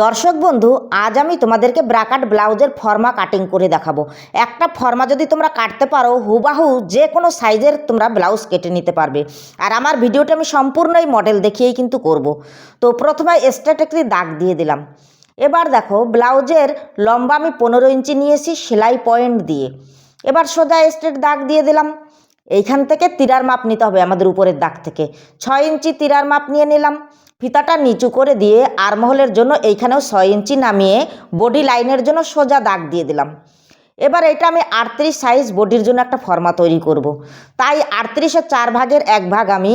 দর্শক বন্ধু, আজ আমি তোমাদেরকে ব্রাকাট ব্লাউজের ফর্মা কাটিং করে দেখাবো। একটা ফর্মা যদি তোমরা কাটতে পারো, হুবাহু যে কোনো সাইজের তোমরা ব্লাউজ কেটে নিতে পারবে। আর আমার ভিডিওটা আমি সম্পূর্ণ এই মডেল দেখিয়েই কিন্তু করব। তো প্রথমে স্ট্রেট একটি দাগ দিয়ে দিলাম। এবার দেখো, ব্লাউজের লম্বা আমি পনেরো ইঞ্চি নিয়েছি, সেলাই পয়েন্ট দিয়ে। এবার সোজা স্ট্রেট দাগ দিয়ে দিলাম। এইখান থেকে তিরার মাপ নিতে হবে আমাদের উপরের দাগ থেকে। ছয় ইঞ্চি তিরার মাপ নিয়ে নিলাম। ফিতাটা নিচু করে দিয়ে আরমহলের জন্য এইখানেও ছয় ইঞ্চি নামিয়ে বডি লাইনের জন্য সোজা দাগ দিয়ে দিলাম। এবার এটা আমি আটত্রিশ সাইজ বডির জন্য একটা ফর্মা তৈরি করব। তাই আটত্রিশের চার ভাগের এক ভাগ আমি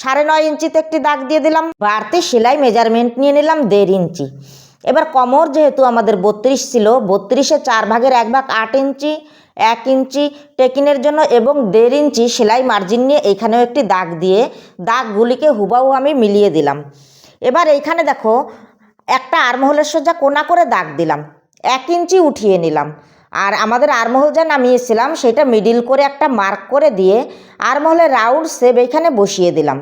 সাড়ে নয় ইঞ্চিতে একটি দাগ দিয়ে দিলাম। বাড়তি সেলাই মেজারমেন্ট নিয়ে নিলাম দেড় ইঞ্চি। এবার কমর যেহেতু আমাদের বত্রিশ ছিল, বত্রিশে চার ভাগের এক ভাগ আট ইঞ্চি, এক ইঞ্চি টেকিনের জন্য এবং দেড় ইঞ্চি সেলাই মার্জিন নিয়ে এইখানেও একটি দাগ দিয়ে দাগগুলিকে হুবাহু আমি মিলিয়ে দিলাম। এবার এইখানে দেখো, একটা আরমহলের সোজা কোনা করে দাগ দিলাম, এক ইঞ্চি উঠিয়ে নিলাম। আর আমাদের আরমহল যা নামিয়েছিলাম, সেটা মিডিল করে একটা মার্ক করে দিয়ে আরমহলের রাউন্ড সেভ এইখানে বসিয়ে দিলাম।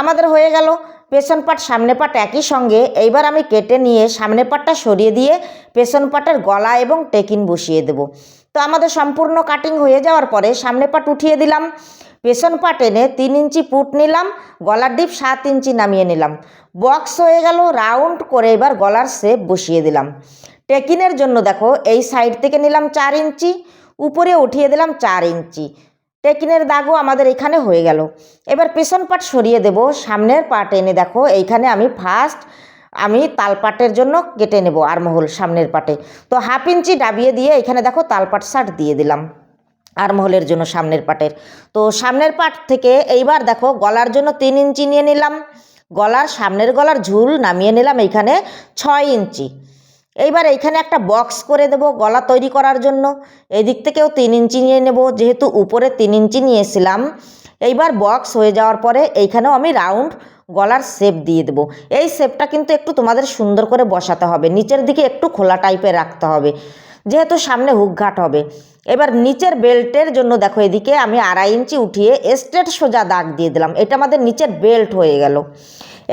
আমাদের হয়ে গেল পেছন পাট, সামনে পাট একই সঙ্গে। এইবার আমি কেটে নিয়ে সামনে পাটটা সরিয়ে দিয়ে পেছন পাটের গলা এবং টেকিন বসিয়ে দেব। তো আমাদের সম্পূর্ণ কাটিং হয়ে যাওয়ার পরে সামনে পাট উঠিয়ে দিলাম। পেছন পাট এনে তিন ইঞ্চি পুট নিলাম, গলার ডিপ সাত ইঞ্চি নামিয়ে নিলাম। বক্স হয়ে গেল, রাউন্ড করে এবার গলার শেপ বসিয়ে দিলাম। টেকিনের জন্য দেখো, এই সাইড থেকে নিলাম চার ইঞ্চি, উপরে উঠিয়ে দিলাম চার ইঞ্চি। টেকিনের দাগও আমাদের এখানে হয়ে গেল। এবার পেছন পাট সরিয়ে দেব, সামনের পাট এনে দেখো, এইখানে আমি ফার্স্ট আমি তালপাটের জন্য কেটে নেব আরমহল সামনের পাটে। তো হাফ ইঞ্চি ডাবিয়ে দিয়ে এখানে দেখো তালপাট শার্ট দিয়ে দিলাম আরমহলের জন্য সামনের পাটের। তো সামনের পাট থেকে এইবার দেখো গলার জন্য তিন ইঞ্চি নিয়ে নিলাম, গলার সামনের গলার ঝুল নামিয়ে নিলাম এইখানে ছয় ইঞ্চি। এইবার এইখানে একটা বক্স করে দেব গলা তৈরি করার জন্য। এদিক দিক থেকেও তিন ইঞ্চি নিয়ে নেব, যেহেতু উপরে তিন ইঞ্চি নিয়েছিলাম। এইবার বক্স হয়ে যাওয়ার পরে এইখানেও আমি রাউন্ড গলার শেপ দিয়ে দেবো। এই শেপটা কিন্তু একটু তোমাদের সুন্দর করে বসাতে হবে। নিচের দিকে একটু খোলা টাইপের রাখতে হবে। যেহেতু সামনে হুকঘাট হবে। এবার নিচের বেল্টের জন্য দেখো এদিকে আমি আড়াই ইঞ্চি উঠিয়ে স্ট্রেট সোজা দাগ দিয়ে দিলাম। এটা আমাদের নিচের বেল্ট হয়ে গেল।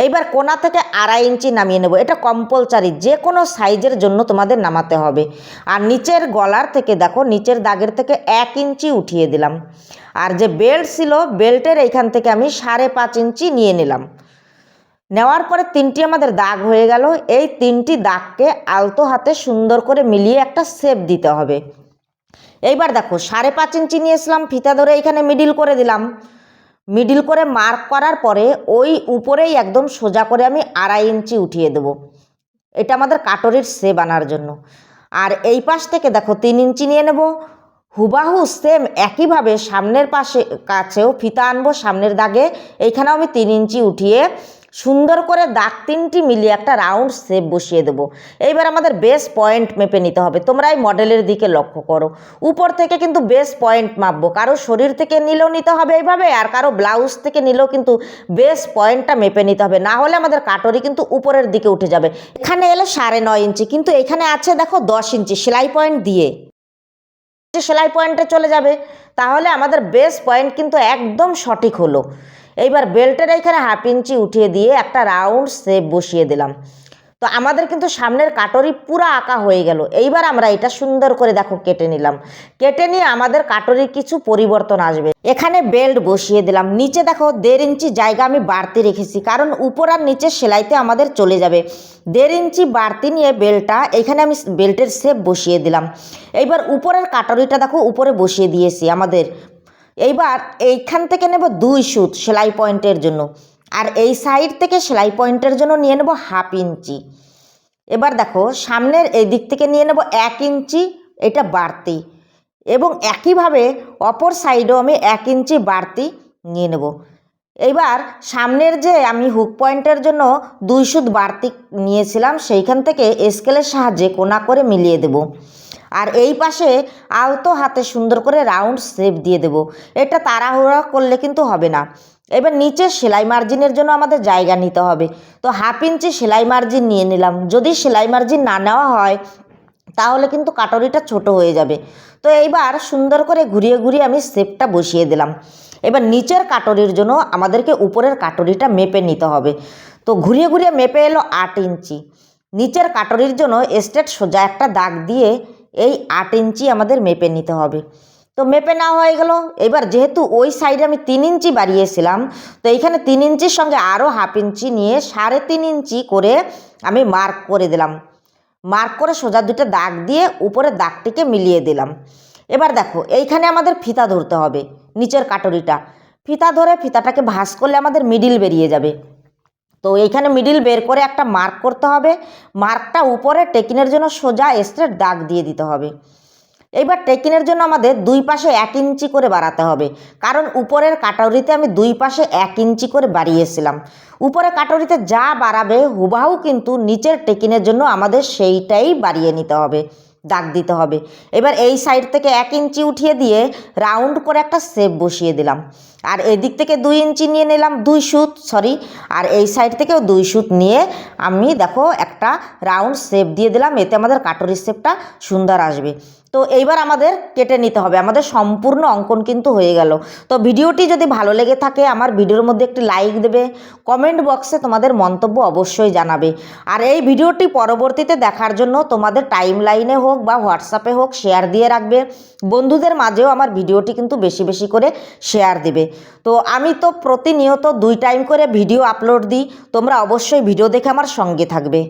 এইবার কোনা থেকে আড়াই ইঞ্চি নামিয়ে নেব। এটা কম্পালসারি যে কোনো সাইজের জন্য তোমাদের নামাতে হবে। আর নিচের গলার থেকে দেখো, নিচের দাগের থেকে এক ইঞ্চি উঠিয়ে দিলাম। আর যে বেল্ট ছিল, বেল্টের এইখান থেকে আমি সাড়ে পাঁচ ইঞ্চি নিয়ে নিলাম। নেওয়ার পরে তিনটি আমাদের দাগ হয়ে গেল। এই তিনটি দাগকে আলতো হাতে সুন্দর করে মিলিয়ে একটা শেপ দিতে হবে। এইবার দেখো, সাড়ে পাঁচ ইঞ্চি নিয়েছিলাম ফিতা ধরে এখানে মিডিল করে দিলাম। মিডিল করে মার্ক করার পরে ওই উপরেই একদম সোজা করে আমি আড়াই ইঞ্চি উঠিয়ে দেবো। এটা আমাদের কাটরির সেব আনার জন্য। আর এই পাশ থেকে দেখো, তিন ইঞ্চি নিয়ে নেব। হুবাহু সেম একইভাবে সামনের পাশে কাছেও ফিতা আনব, সামনের দাগে। এইখানেও আমি তিন ইঞ্চি উঠিয়ে সুন্দর করে দাগ তিনটি মিলিয়ে একটা রাউন্ড শেপ বসিয়ে দেবো। এইবার আমাদের বেস পয়েন্ট মেপে নিতে হবে। তোমরা এই মডেলের দিকে লক্ষ্য করো। উপর থেকে কিন্তু বেস পয়েন্ট মাপবো। কারও শরীর থেকে নিলেও নিতে হবে এইভাবে, আর কারও ব্লাউজ থেকে নিলেও কিন্তু বেস পয়েন্টটা মেপে নিতে হবে। না হলে আমাদের কাটরি কিন্তু উপরের দিকে উঠে যাবে। এখানে এলে সাড়ে নয় ইঞ্চি, কিন্তু এখানে আছে দেখো দশ ইঞ্চি, সেলাই পয়েন্ট দিয়ে। সেলাই পয়েন্টে চলে যাবে, তাহলে আমাদের বেস পয়েন্ট কিন্তু একদম সঠিক হলো। এইবার বেল্টের এখানে হাফ ইঞ্চি উঠিয়ে দিয়ে একটা রাউন্ড শেপ বসিয়ে দিলাম। তো আমাদের কিন্তু সামনের কাটরি পুরো আঁকা হয়ে গেল। এইবার আমরা এটা সুন্দর করে দেখো কেটে নিলাম। কেটে নিয়ে আমাদের কাটরির কিছু পরিবর্তন আসবে। এখানে বেল্ট বসিয়ে দিলাম। নিচে দেখো দেড় ইঞ্চি জায়গা আমি বাড়তি রেখেছি, কারণ উপর আর নিচে সেলাইতে আমাদের চলে যাবে। দেড় ইঞ্চি বাড়তি নিয়ে বেল্টটা, এখানে আমি বেল্টের শেপ বসিয়ে দিলাম। এইবার উপরের কাটরিটা দেখো উপরে বসিয়ে দিয়েছি আমাদের। এইবার এইখান থেকে নেব দুই সুত সেলাই পয়েন্টের জন্য। আর এই সাইড থেকে সেলাই পয়েন্টের জন্য নিয়ে নেব হাফ ইঞ্চি। এবার দেখো, সামনের এই দিক থেকে নিয়ে নেব এক ইঞ্চি, এটা বাড়তি। এবং একইভাবে অপর সাইডেও আমি এক ইঞ্চি বাড়তি নিয়ে নেব। এইবার সামনের যে আমি হুক পয়েন্টের জন্য দুই সুদ বাড়তি নিয়েছিলাম, সেইখান থেকে স্কেলের সাহায্যে কোনা করে মিলিয়ে দেব। আর এই পাশে আলতো হাতে সুন্দর করে রাউন্ড শেপ দিয়ে দেব। এটা তাড়াহুড়া করলে কিন্তু হবে না। এবার নিচে সেলাই মার্জিনের জন্য আমাদের জায়গা নিতে হবে। তো হাফ ইঞ্চি সেলাই মার্জিন নিয়ে নিলাম। যদি সেলাই মার্জিন না নেওয়া হয়, তাহলে কিন্তু কাটরিটা ছোট হয়ে যাবে। তো এইবার সুন্দর করে ঘুরিয়ে ঘুরিয়ে আমি শেপটা বসিয়ে দিলাম। এবার নিচের কাটরির জন্য আমাদেরকে উপরের কাটরিটা মেপে নিতে হবে। তো ঘুরিয়ে ঘুরিয়ে মেপে এলো আট ইঞ্চি। নিচের কাটরির জন্য স্ট্রেট সোজা একটা দাগ দিয়ে এই আট ইঞ্চি আমাদের মেপে নিতে হবে। তো মেপে নেওয়া হয়ে গেল। এবার যেহেতু ওই সাইডে আমি তিন ইঞ্চি বাড়িয়েছিলাম, তো এইখানে তিন ইঞ্চির সঙ্গে আরও হাফ ইঞ্চি নিয়ে সাড়ে তিন ইঞ্চি করে আমি মার্ক করে দিলাম। মার্ক করে সোজা দুটো দাগ দিয়ে উপরের দাগটিকে মিলিয়ে দিলাম। এবার দেখো, এইখানে আমাদের ফিতা ধরতে হবে, নিচের কাটরিটা। ফিতা ধরে ফিতাটাকে ভাঁজ করলে আমাদের মিডিল বেরিয়ে যাবে। তো এইখানে মিডিল বের করে একটা মার্ক করতে হবে। মার্কটা উপরে টেকিনের জন্য সোজা স্ট্রেট দাগ দিয়ে দিতে হবে। এইবার টেকিনের জন্য আমাদের দুই পাশে এক ইঞ্চি করে বাড়াতে হবে। কারণ উপরের কাটারিতে আমি দুই পাশে এক ইঞ্চি করে বাড়িয়েছিলাম। উপরে কাটারিতে যা বাড়াবে হুবাহু কিন্তু নিচের টেকিনের জন্য আমাদের সেইটাই বাড়িয়ে নিতে হবে, দাগ দিতে হবে। এবার এই সাইড থেকে এক ইঞ্চি উঠিয়ে দিয়ে রাউন্ড করে একটা সেপ বসিয়ে দিলাম। আর এদিক থেকে দুই ইঞ্চি নিয়ে নিলাম দুই সুত সরি আর এই সাইড থেকেও দুই সুত নিয়ে আমি দেখো একটা রাউন্ড শেপ দিয়ে দিলাম, এতে আমাদের কাটরির শেপটা সুন্দর আসবে। তো এইবার আমাদের কেটে নিতে হবে, আমাদের সম্পূর্ণ অঙ্কন কিন্তু হয়ে গেল। তো ভিডিওটি যদি ভালো লেগে থাকে, আমার ভিডিওর মধ্যে একটি লাইক দেবে কমেন্ট বক্সে তোমাদের মন্তব্য অবশ্যই জানাবে। আর এই ভিডিওটি পরবর্তীতে দেখার জন্য তোমাদের টাইম লাইনে হোক বা হোয়াটসঅ্যাপে হোক শেয়ার দিয়ে রাখবে। বন্ধুদের মাঝেও আমার ভিডিওটি কিন্তু বেশি বেশি করে শেয়ার দিবে। তো আমি তো প্রতিনিয়ত দুই টাইম করে ভিডিও আপলোড দিই, তোমরা অবশ্যই ভিডিও দেখে আমার সঙ্গে থাকবে।